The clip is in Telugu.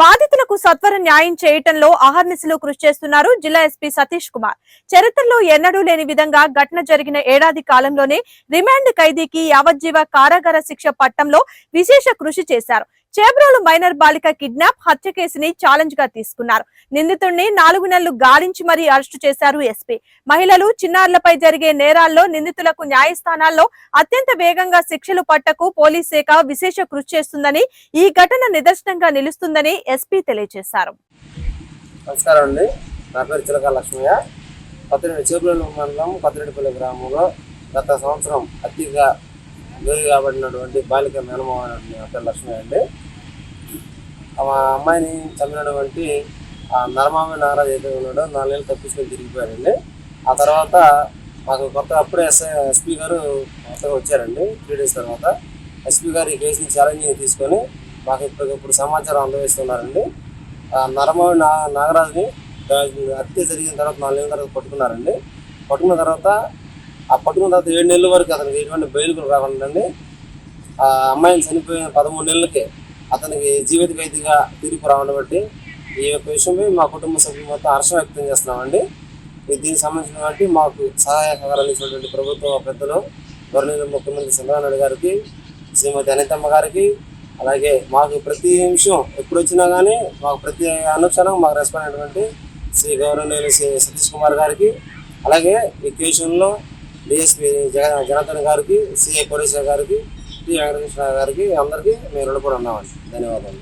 బాధితులకు సత్వర న్యాయం చేయటంలో అహర్నిశలు కృషి చేస్తున్నారు జిల్లా ఎస్పీ సతీష్ కుమార్. చరిత్రలో ఎన్నడూ లేని విధంగా ఘటన జరిగిన ఏడాది కాలంలోనే రిమాండ్ ఖైదీకి యావజ్జీవ కారాగార శిక్ష పట్టంలో విశేష కృషి చేశారు. చేబ్రోలు మైనర్ బాలిక కిడ్నాప్ హత్య కేసుని ఛాలెంజ్గా తీసుకున్నారు. నిందితుడిని నాలుగు నెలలు గాలించి మరీ అరెస్టు చేశారు ఎస్పీ. మహిళలు చిన్నారులపై జరిగే నేరాల్లో నిందితులకు న్యాయస్థానాల్లో అత్యంత వేగంగా శిక్షలు పట్టకు పోలీస్ శాఖ విశేష కృషి చేస్తుందని ఈ ఘటన నిదర్శనంగా నిలుస్తుందని ఎస్పీ తెలియజేశారు. నమస్కారం అండి. నా పేరు చిలక లక్ష్మయ్య. మండలం కొత్తరెడ్డిపల్లి గ్రామంలో గత సంవత్సరం అతిగా గురి కాబడినటువంటి బాలిక మేనమావ లక్ష్మయ్య అండి. మా అమ్మాయిని చంపినటువంటి ఆ నరమామి నారాజు ఏదైతే ఉన్నాడో నాలుగేళ్ళు తప్పించుకొని తిరిగిపోయారండి. ఆ తర్వాత మాకు కొత్త అప్పుడే ఎస్ఐ ఎస్పీ గారు కొత్తగా వచ్చారండి. త్రీ డేస్ తర్వాత ఎస్పీ గారు ఈ కేసుని ఛాలెంజింగ్ తీసుకొని మాకు ఇప్పటికిప్పుడు సమాచారం అందజేస్తున్నారండి. ఆ నరమావి నా నాగరాజుని హత్య జరిగిన తర్వాత నాలుగు నెలల తర్వాత పట్టుకున్నారండి. పట్టుకున్న తర్వాత ఆ పట్టుకున్న తర్వాత ఏడు నెలల వరకు అతనికి ఎటువంటి బయలుకు రాకుండా ఆ అమ్మాయిని చనిపోయిన పదమూడు నెలలకే అతనికి జీవిత ఖైదీగా తీర్పు రావడం బట్టి ఈ యొక్క విషయంపై మా కుటుంబ సభ్యులు మొత్తం హర్షం వ్యక్తం చేస్తున్నామండి. దీనికి సంబంధించినటువంటి మాకు సహాయ సహకారాలు ఇచ్చినటువంటి ప్రభుత్వ పెద్దలు గవర్నర్ ముఖ్యమంత్రి చంద్రబాబు నాయుడు గారికి శ్రీమతి అనితమ్మ గారికి అలాగే మాకు ప్రతి నిమిషం ఎప్పుడు వచ్చినా కానీ మాకు ప్రతి అనుక్షణం మాకు రెస్పాండ్ అయినటువంటి శ్రీ గౌరవనీయులు శ్రీ సతీష్ కుమార్ గారికి అలాగే ఈ కేసులో డిఎస్పీ జగ జనార్దన్ గారికి సిఏ కోటేశ్వర గారికి టి గారికి అందరికీ మీరు కూడా ఉన్నామండి. ధన్యవాదాలు.